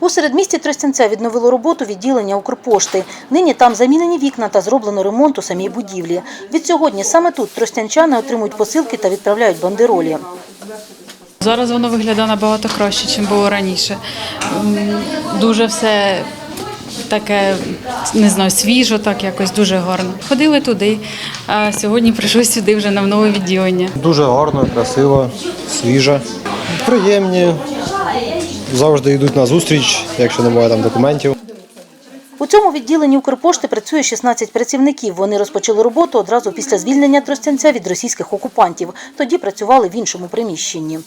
У середмісті Тростянця відновило роботу відділення Укрпошти. Нині там замінені вікна та зроблено ремонт у самій будівлі. Від сьогодні саме тут тростянчани отримують посилки та відправляють бандеролі. Зараз воно виглядає набагато краще, ніж було раніше. Дуже все таке, не знаю, свіжо, так якось дуже гарно. Ходили туди, а сьогодні прийшли сюди вже на нове відділення. Дуже гарно, красиво, свіже. Приємні. Завжди йдуть на зустріч, якщо немає там документів. У цьому відділенні Укрпошти працює 16 працівників. Вони розпочали роботу одразу після звільнення Тростянця від російських окупантів. Тоді працювали в іншому приміщенні.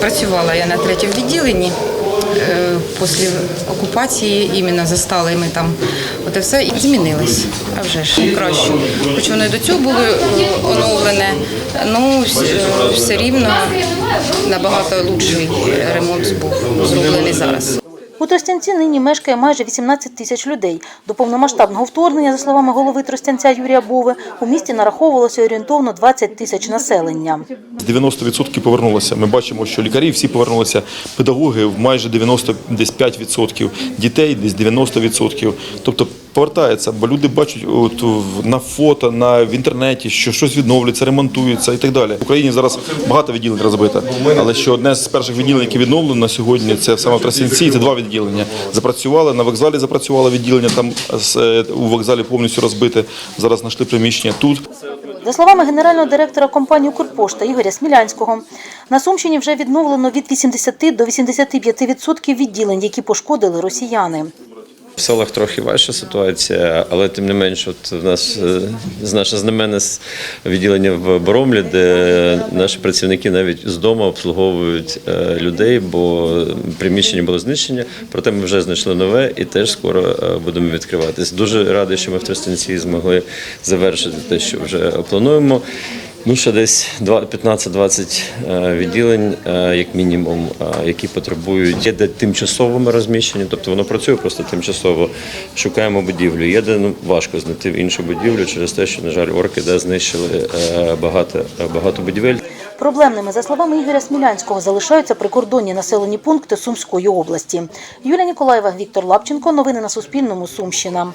Працювала я на третьому відділенні. Е, Після окупації іменно застали ми там оте все і змінилось. А вже ж краще. Хоч воно і до цього було е, оновлене, ну все рівно набагато лучший ремонт був зроблений зараз. У Тростянці нині мешкає майже 18 тисяч людей. До повномасштабного вторгнення, за словами голови Тростянця Юрія Бови, у місті нараховувалося орієнтовно 20 тисяч населення. 90% повернулося. Ми бачимо, що лікарі всі повернулися, педагоги майже 95%, дітей десь 90%. Тобто повертається, бо люди бачать от, на фото, на в інтернеті, що щось відновлюється, ремонтується і так далі. В Україні зараз багато відділень розбито, але що одне з перших відділень, які відновлено на сьогодні, це саме в Тростянці, це два відділення. Запрацювали на вокзалі, запрацювало відділення там е, у вокзалі повністю розбите. Зараз знайшли приміщення тут. За словами генерального директора компанії «Укрпошта» Ігоря Смілянського, на Сумщині вже відновлено від 80 до 85% відділень, які пошкодили росіяни. В селах трохи важча ситуація, але тим не менш, от в нас е, з наше знамене відділення в Боромлі, де наші працівники навіть з дому обслуговують е, людей, бо приміщення було знищення. Проте ми вже знайшли нове і теж скоро е, будемо відкриватись. Дуже радий, що ми в Тростянці змогли завершити те, що вже плануємо. Ну, ще десь два- 15-20 е, відділень, е, як мінімум, е, які потребують є де тимчасовими розміщенні, тобто воно працює просто тимчасово. Шукаємо будівлю. Є де ну, важко знайти іншу будівлю через те, що, на жаль, орки де знищили багато, багато будівель. Проблемними, за словами Ігоря Смілянського, залишаються прикордонні населені пункти Сумської області. Юлія Ніколаєва, Віктор Лапченко. Новини на Суспільному. Сумщина.